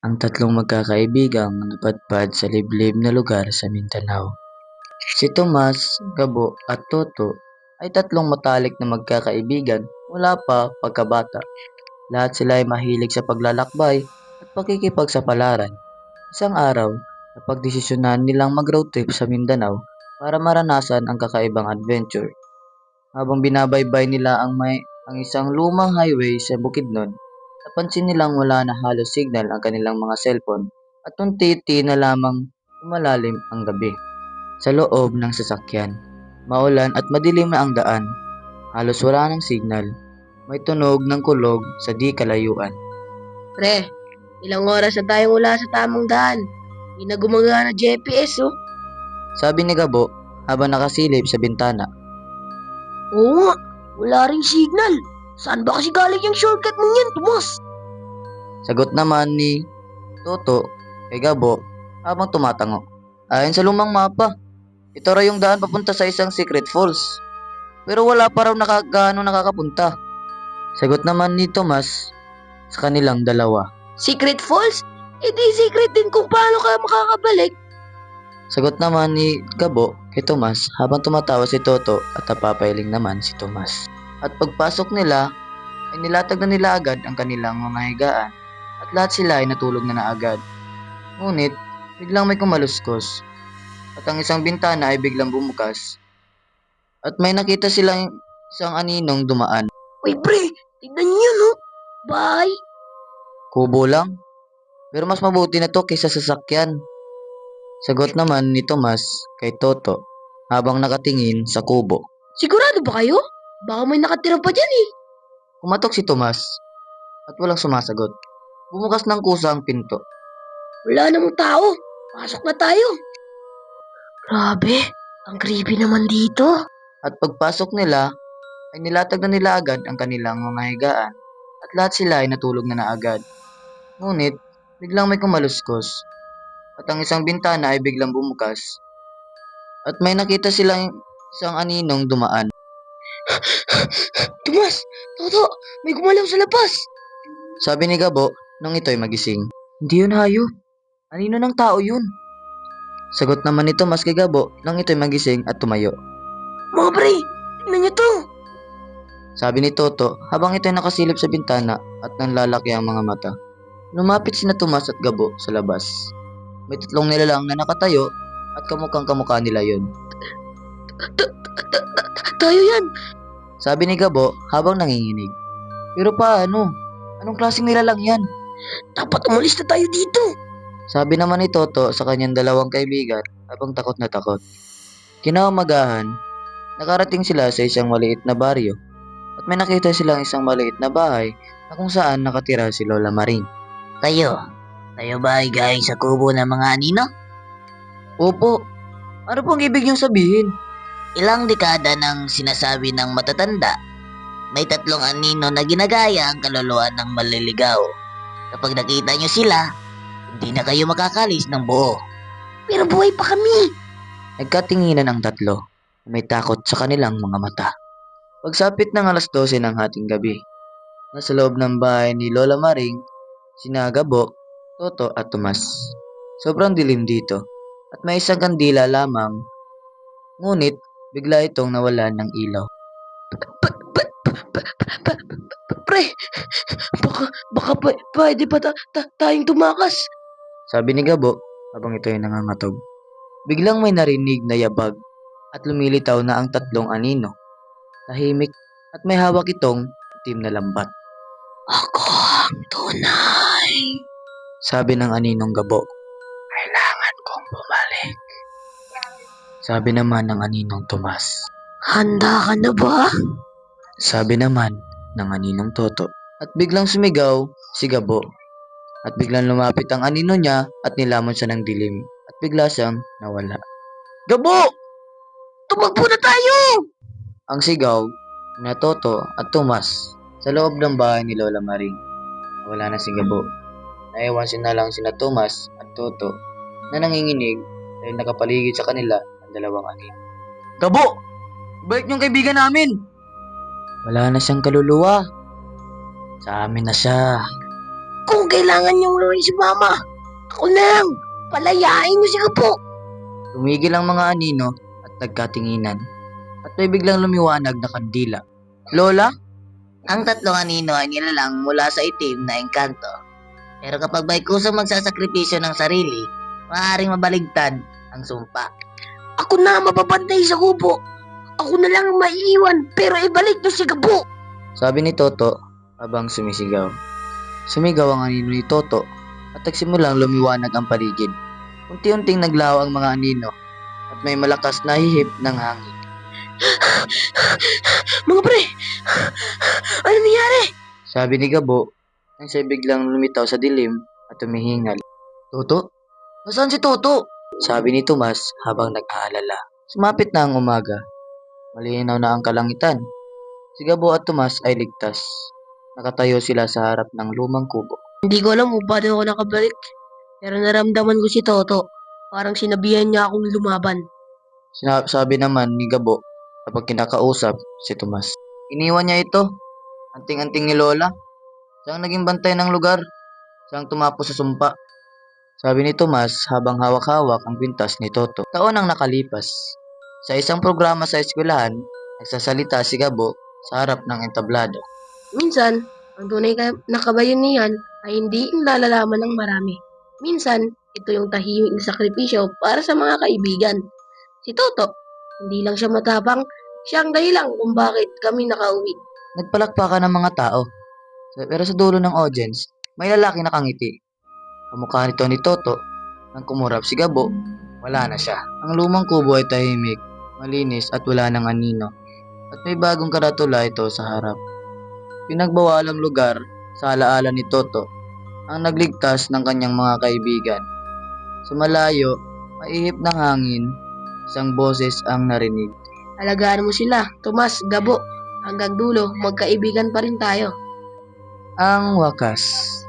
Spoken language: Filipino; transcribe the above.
ang tatlong magkakaibigang napadpad sa liblib na lugar sa Mindanao. Si Tomas, Gabo at Toto ay tatlong matalik na magkakaibigan mula pa pagkabata. Lahat sila ay mahilig sa paglalakbay at pakikipagsapalaran. Isang araw, napagdesisyonan nilang mag-road trip sa Mindanao para maranasan ang kakaibang adventure. Habang binabaybay nila ang may ang isang lumang highway sa Bukidnon, napansin nilang wala na halos signal ang kanilang mga cellphone at unti-unti na lamang lumalalim ang gabi. Sa loob ng sasakyan, maulan at madilim na ang daan. Halos wala ng signal. May tunog ng kulog sa di kalayuan. Pre, ilang oras na tayong wala sa tamang daan. Hindi na gumagana GPS, oh. Sabi ni Gabo habang nakasilip sa bintana. Oo wala ring signal. Saan ba kasi galing yung shortcut mong yan, Tomas? Sagot naman ni Toto kay Gabo habang tumatango. Ayon sa lumang mapa, ito raw yung daan papunta sa isang secret falls. Pero wala pa raw nakagaano nakakapunta. Sagot naman ni Tomas sa kanilang dalawa. Secret Falls? Eh di secret din kung paano ka makakabalik. Sagot naman ni Gabo kay Tomas habang tumatawa si Toto at napapailing naman si Tomas. At pagpasok nila, ay nilatag na nila agad ang kanilang mga higaan at lahat sila ay natulog na na agad. Ngunit, biglang may kumaluskos at ang isang bintana ay biglang bumukas at may nakita silang isang aninong dumaan. Uy, pre, tignan niyo, no? Bye. Kubo lang. Pero mas mabuti na to kaysa sasakyan. Sagot naman ni Tomas kay Toto habang nakatingin sa kubo. Sigurado ba kayo? Baka may nakatira pa dyan, eh. Kumatok si Tomas at walang sumasagot. Bumukas ng kusa ang pinto. Wala namang tao. Pasok na tayo. Grabe, ang creepy naman dito. At pagpasok nila, ay nilatag na nila agad ang kanilang mga higaan at lahat sila ay natulog na na agad. Ngunit, biglang may kumaluskos at ang isang bintana ay biglang bumukas at may nakita silang isang aninong dumaan. Tomas, Toto, may gumalaw sa labas. Sabi ni Gabo nung ito'y magising. Hindi yun hayop. Anino ng tao yun? Sagot naman ni Tomas kay Gabo nang ito'y magising at tumayo. Mga pre, tignan niyo to. Sabi ni Toto habang ito'y nakasilip sa bintana at nanlalaki ang mga mata. Lumapit sina Tomas at Gabo sa labas. May tatlong nilalang na nakatayo at kamukhang kamukha nila yun. Tayo yan. Sabi ni Gabo habang nanginginig. Pero paano? Anong klaseng nilalang yan? Dapat umalis na tayo dito. Sabi naman ni Toto sa kanyang dalawang kaibigan habang takot na takot. Kinaumagahan, nakarating sila sa isang maliit na baryo at may nakita silang isang maliit na bahay na kung saan nakatira si Lola Maring. Kayo, kayo ba ay galing sa kubo ng mga anino? Opo, ano pong ibig niyong sabihin? Ilang dekada nang sinasabi ng matatanda, may tatlong anino na ginagaya ang kaluluwa ng maliligaw. Kapag nakita nyo sila, hindi na kayo makakalis ng buo. Pero buhay pa kami! Nagkatinginan ang tatlo. May takot sa kanilang mga mata. Pagsapit ng alas 12 ng hating gabi, nasa loob ng bahay ni Lola Maring, sina Gabo, Toto at Tomas. Sobrang dilim dito at may isang kandila lamang. Ngunit bigla itong nawalan ng ilaw. Pre, baka, baka pa, pwede pa ta, ta- tayong tumakas. Sabi ni Gabo habang ito ay nangangatog. Biglang may narinig na yabag at lumilitaw na ang tatlong anino. Tahimik at may hawak itong itim na lambat. Ako ang tunay. Sabi ng aninong Gabo. Kailangan kong bumalik. Sabi naman ng aninong Tomas. Handa ka na ba? Sabi naman ng aninong Toto. At biglang sumigaw si Gabo. At biglang lumapit ang anino niya at nilamon siya ng dilim. At bigla siyang nawala. Gabo! Tumakbo na tayo! Ang sigaw na Toto at Tomas sa loob ng bahay ni Lola Maring. Wala na si Gabo. Naiwan si na lang sina Tomas at Toto na nanginginig dahil nakapaligid sa kanila dalawang anin. Gabo! Balik niyong kaibigan namin! Wala na siyang kaluluwa. Sa amin na siya. kung kailangan niyong luwi si Mama. Ako lang. Palayain niyo si Gabo. Tumigil ang mga anino at nagkatinginan. At may biglang lumiwanag na kandila. Lola? Ang tatlong anino ay nilalang mula sa itim na engkanto. Pero kapag may kusang magsasakripisyo ng sarili, maaaring mabaligtad ang sumpa. Ako na ang mapapantay sa kubo. Ako na lang ang maiiwan pero ibalik niyo si Gabo. Sabi ni Toto habang sumisigaw. Sumigaw ang anino ni Toto at nagsimulang lumiwanag ang paligid. Unti-unting naglaho ang mga anino at may malakas na hihip ng hangin. Mga pre, ano nangyari? Sabi ni Gabo nang siya biglang lumitaw sa dilim at tumihingal. Toto? Nasaan si Toto? Sabi ni Tomas habang nag-aalala. Sumapit na ang umaga. Malinaw na ang kalangitan. Si Gabo at Tomas ay ligtas. Nakatayo sila sa harap ng lumang kubo. Hindi ko alam kung paano ako nakabalik. Pero naramdaman ko si Toto. Parang sinabihan niya akong lumaban. Sina- sabi naman ni Gabo kapag kinakausap si Tomas. Iniwan niya ito. Anting-anting ni Lola. Siyang naging bantay ng lugar. Siyang tumapos sa sumpa. Sabi ni Tomas habang hawak-hawak ang pintas ni Toto. Taon ang nakalipas. Sa isang programa sa eskwelahan, nagsasalita si Gabo sa harap ng entablado. Minsan, ang tunay na kabayanihan ay hindi lalalaman ng marami. Minsan, ito yung tahimik na sakripisyo para sa mga kaibigan. Si Toto, hindi lang siya matapang, siya ang dahilan kung bakit kami nakauwi. Nagpalakpakan ng mga tao. Sa- Pero sa dulo ng audience, may lalaki nakangiti. Kamukha nito ni Toto. Nang kumurap si Gabo, wala na siya. Ang lumang kubo ay tahimik, malinis at wala ng anino. At may bagong karatula ito sa harap. Pinagbawalang lugar sa alaala ni Toto ang nagligtas ng kanyang mga kaibigan. Sa malayo, maihip ng hangin, isang boses ang narinig. Alagaan mo sila, Tomas, Gabo. Hanggang dulo, magkaibigan pa rin tayo. Ang wakas.